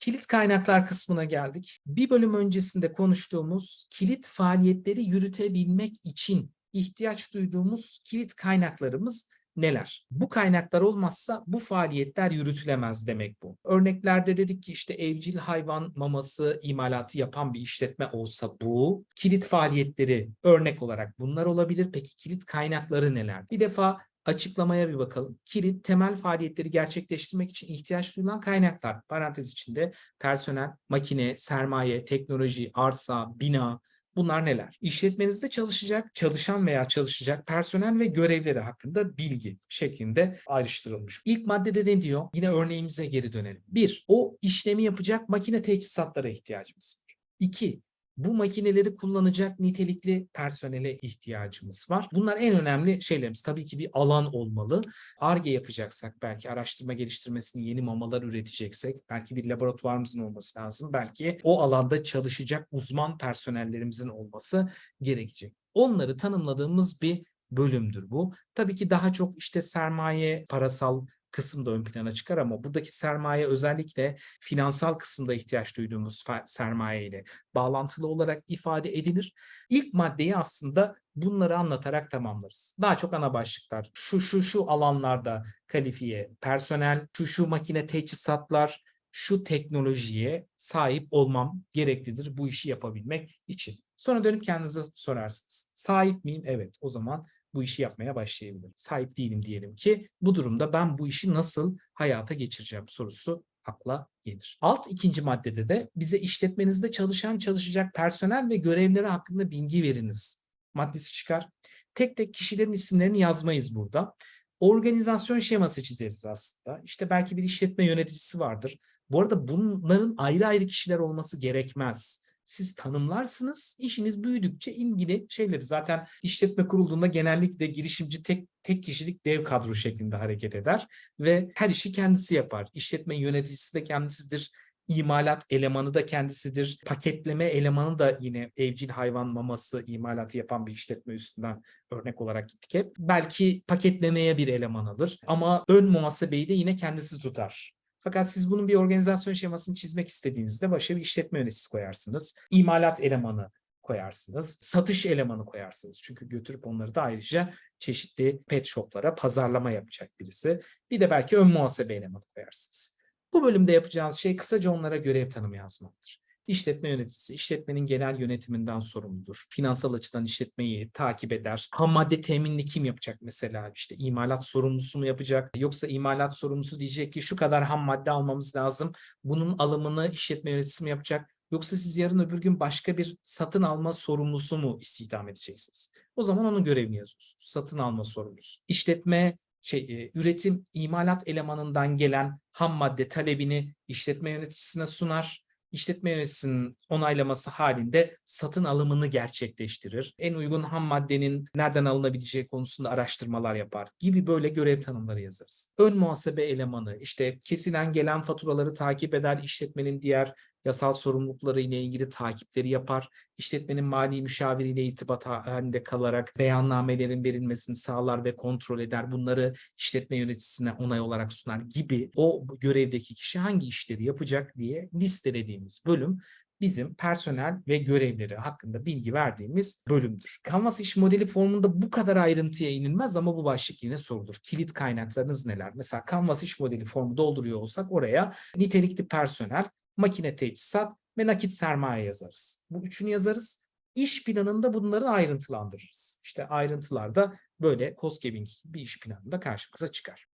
Kilit kaynaklar kısmına geldik. Bir bölüm öncesinde konuştuğumuz kilit faaliyetleri yürütebilmek için ihtiyaç duyduğumuz kilit kaynaklarımız neler? Bu kaynaklar olmazsa bu faaliyetler yürütülemez demek bu. Örneklerde dedik ki işte evcil hayvan maması imalatı yapan bir işletme olsa bu kilit faaliyetleri örnek olarak bunlar olabilir. Peki kilit kaynakları neler? Bir defa açıklamaya bir bakalım. Kilit temel faaliyetleri gerçekleştirmek için ihtiyaç duyulan kaynaklar. Parantez içinde personel, makine, sermaye, teknoloji, arsa, bina, Bunlar neler? İşletmenizde çalışacak, çalışan veya çalışacak personel ve görevleri hakkında bilgi şeklinde ayrıştırılmış. İlk maddede ne diyor? Yine örneğimize geri dönelim. Bir, o işlemi yapacak makine teçhizatlara ihtiyacımız var. İki, bu makineleri kullanacak nitelikli personele ihtiyacımız var. Bunlar en önemli şeylerimiz. Tabii ki bir alan olmalı. ARGE yapacaksak, belki araştırma geliştirmesini yeni mamalar üreteceksek, belki bir laboratuvarımızın olması lazım. Belki o alanda çalışacak uzman personellerimizin olması gerekecek. Onları tanımladığımız bir bölümdür bu. Tabii ki daha çok işte sermaye, parasal kısım da ön plana çıkar ama buradaki sermaye özellikle finansal kısımda ihtiyaç duyduğumuz sermaye ile bağlantılı olarak ifade edilir. İlk maddeyi aslında bunları anlatarak tamamlarız. Daha çok ana başlıklar. Şu şu şu alanlarda kalifiye personel, şu şu makine teçhizatlar, şu teknolojiye sahip olmam gereklidir bu işi yapabilmek için. Sonra dönüp kendinize sorarsınız. Sahip miyim? Evet. O zaman bu işi yapmaya başlayabilirim. Sahip değilim diyelim ki bu durumda ben bu işi nasıl hayata geçireceğim sorusu akla gelir. Alt ikinci maddede de bize işletmenizde çalışan çalışacak personel ve görevleri hakkında bilgi veriniz. Maddesi çıkar. Tek tek kişilerin isimlerini yazmayız burada. Organizasyon şeması çizeriz aslında. İşte belki bir işletme yöneticisi vardır. Bu arada bunların ayrı ayrı kişiler olması gerekmez siz tanımlarsınız. İşiniz büyüdükçe ilgili şeyleri zaten işletme kurulduğunda genellikle girişimci tek tek kişilik dev kadro şeklinde hareket eder ve her işi kendisi yapar. İşletme yöneticisi de kendisidir. İmalat elemanı da kendisidir. Paketleme elemanı da yine evcil hayvan maması imalatı yapan bir işletme üstünden örnek olarak gittik hep. Belki paketlemeye bir eleman alır ama ön muhasebeyi de yine kendisi tutar. Fakat siz bunun bir organizasyon şemasını çizmek istediğinizde başa bir işletme yöneticisi koyarsınız. İmalat elemanı koyarsınız. Satış elemanı koyarsınız. Çünkü götürüp onları da ayrıca çeşitli pet shoplara pazarlama yapacak birisi. Bir de belki ön muhasebe elemanı koyarsınız. Bu bölümde yapacağınız şey kısaca onlara görev tanımı yazmaktır. İşletme yöneticisi işletmenin genel yönetiminden sorumludur. Finansal açıdan işletmeyi takip eder. Ham madde teminini kim yapacak mesela? İşte imalat sorumlusu mu yapacak? Yoksa imalat sorumlusu diyecek ki şu kadar ham madde almamız lazım. Bunun alımını işletme yöneticisi mi yapacak? Yoksa siz yarın öbür gün başka bir satın alma sorumlusu mu istihdam edeceksiniz? O zaman onun görevini yazıyorsunuz. Satın alma sorumlusu. İşletme şey, e, üretim imalat elemanından gelen ham madde talebini işletme yöneticisine sunar işletme yöneticisinin onaylaması halinde satın alımını gerçekleştirir. En uygun ham maddenin nereden alınabileceği konusunda araştırmalar yapar gibi böyle görev tanımları yazarız. Ön muhasebe elemanı işte kesilen gelen faturaları takip eder, işletmenin diğer yasal sorumlulukları ile ilgili takipleri yapar, işletmenin mali müşaviriyle irtibat halinde kalarak beyannamelerin verilmesini sağlar ve kontrol eder. Bunları işletme yöneticisine onay olarak sunar gibi o görevdeki kişi hangi işleri yapacak diye listelediğimiz bölüm bizim personel ve görevleri hakkında bilgi verdiğimiz bölümdür. Canvas iş modeli formunda bu kadar ayrıntıya inilmez ama bu başlık yine sorulur. Kilit kaynaklarınız neler? Mesela Canvas iş modeli formu dolduruyor olsak oraya nitelikli personel, makine teçhizat ve nakit sermaye yazarız. Bu üçünü yazarız. İş planında bunları ayrıntılandırırız. İşte ayrıntılarda böyle COSGAP'in bir iş planında karşımıza çıkar.